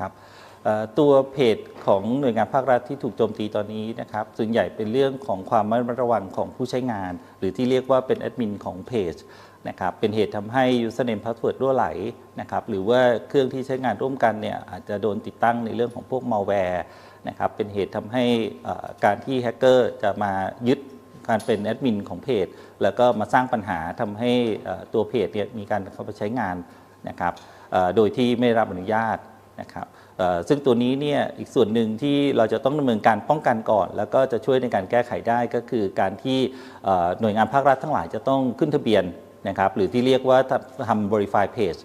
ครับตัวเพจของหน่วยงานภาครัฐที่ถูกโจมตีตอนนี้นะครับส่วนใหญ่เป็นเรื่องของความไม่ระมัดระวังของผู้ใช้งาน หรือที่เรียกว่าเป็นแอดมินของเพจนะครับเป็นเหตุทำให้ username password รั่วไหลนะครับหรือว่าเครื่องที่ใช้งานร่วมกันเนี่ยอาจจะโดนติดตั้งในเรื่องของพวก malware นะครับเป็นเหตุทำให้การที่แฮกเกอร์จะมายึดการเป็นแอดมินของเพจแล้วก็มาสร้างปัญหาทำให้ตัวเพจเนี่ยมีการเข้าไปใช้งานนะครับโดยที่ไม่รับอนุญาต นะครับซึ่งตัวนี้เนี่ยอีกส่วนหนึ่งที่เราจะต้องดำเนินการป้องกันก่อน แล้วก็จะช่วยในการแก้ไขได้ก็คือการที่หน่วยงานภาครัฐทั้งหลายจะต้องขึ้นทะเบียนนะครับหรือที่เรียกว่าทำ verify page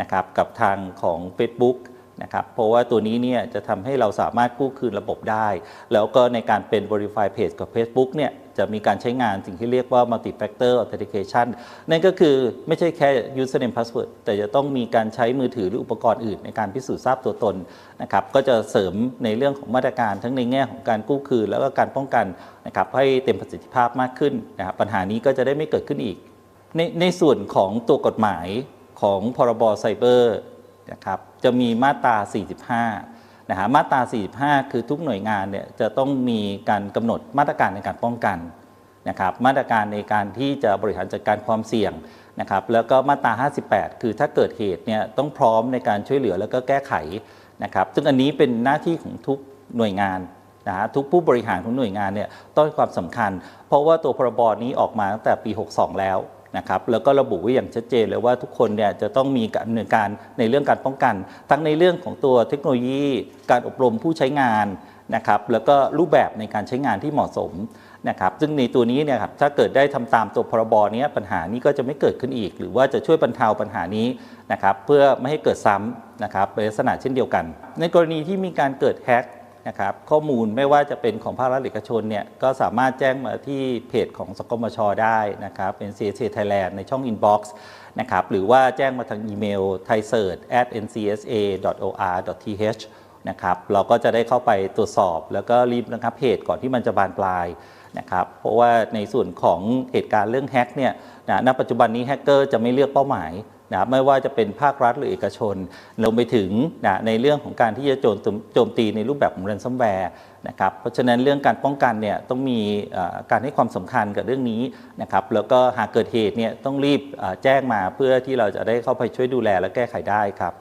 นะครับกับทางของ Facebook นะครับเพราะว่าตัวนี้เนี่ยจะทำให้เราสามารถกู้คืนระบบได้ แล้วก็ในการเป็น Verify Page กับ Facebook เนี่ยจะมีการใช้งานสิ่งที่เรียกว่า Multi Factor Authentication นั่นก็คือไม่ใช่แค่ Username Password แต่จะต้องมีการใช้มือถือหรืออุปกรณ์อื่นในการพิสูจน์ทราบตัวตนนะครับก็จะเสริมในเรื่องของมาตรการทั้งในแง่ของการกู้คืน แล้วก็การป้องกันนะครับให้เต็มประสิทธิภาพมากขึ้นนะครับปัญหานี้ก็จะได้ไม่เกิดขึ้นอีก ในในส่วนของตัวกฎหมายของพรบไซเบอร์นะครับ จะมีมาตรา 45 นะฮะมาตรา 45 คือทุกหน่วยงานเนี่ยจะต้องมีการกำหนดมาตรการในการป้องกันนะครับมาตรการในการที่จะบริหารจัดการความเสี่ยงนะครับแล้วก็มาตรา 58 คือถ้าเกิดเหตุเนี่ยต้องพร้อมในการช่วยเหลือแล้วก็แก้ไขนะครับซึ่งอันนี้เป็นหน้าที่ของทุกหน่วยงานนะฮะทุกผู้บริหารของหน่วยงานเนี่ยต้องให้ความสำคัญ เพราะว่าตัวพรบนี้ออกมาตั้งแต่ปี 62 แล้ว นะครับแล้วก็ระบุไว้อย่างชัดเจนเลยว่าทุกคนเนี่ยจะต้องมีการดำเนินการในเรื่องการป้องกัน ทั้งในเรื่องของตัวเทคโนโลยี การอบรมผู้ใช้งานนะครับแล้วก็รูปแบบในการใช้งานที่เหมาะสมนะครับซึ่งในตัวนี้เนี่ยครับถ้าเกิดได้ทำตามตัวพรบนี้ปัญหานี้ก็จะไม่เกิดขึ้นอีก หรือว่าจะช่วยบรรเทาปัญหานี้นะครับเพื่อไม่ให้เกิดซ้ำนะครับในลักษณะเช่นเดียวกัน ในกรณีที่มีการเกิดแฮก นะครับข้อมูลไม่ว่าจะเป็นของภาครัฐเอกชนเนี่ยก็สามารถแจ้งมาที่เพจของสกมชได้นะครับเป็น CSA Thailand ในช่อง Inbox นะครับหรือว่าแจ้งมาทางอีเมล thai s e a r c h ncsa or th นะครับเราก็จะได้เข้าไปตรวจสอบ แล้วก็รีบนะครับเพจก่อนที่มันจะบานปลายนะครับเพราะว่าในส่วนของเหตุการณ์เรื่องแฮกเนี่ยนะณปัจจุบันนี้แฮกเกอร์จะไม่เลือกเป้าหมาย นะไม่ว่าจะเป็นภาครัฐหรือเอกชนรวมไปถึงนะในเรื่องของการที่จะโจมโจมตีในรูปแบบของแรนซัมแวร์นะครับเพราะฉะนั้นเรื่องการป้องกันเนี่ยต้องมีการให้ความสำคัญกับเรื่องนี้นะครับแล้วก็หากเกิดเหตุเนี่ยต้องรีบแจ้งมาเพื่อที่เราจะได้เข้าไปช่วยดูแลและแก้ไขได้ครับ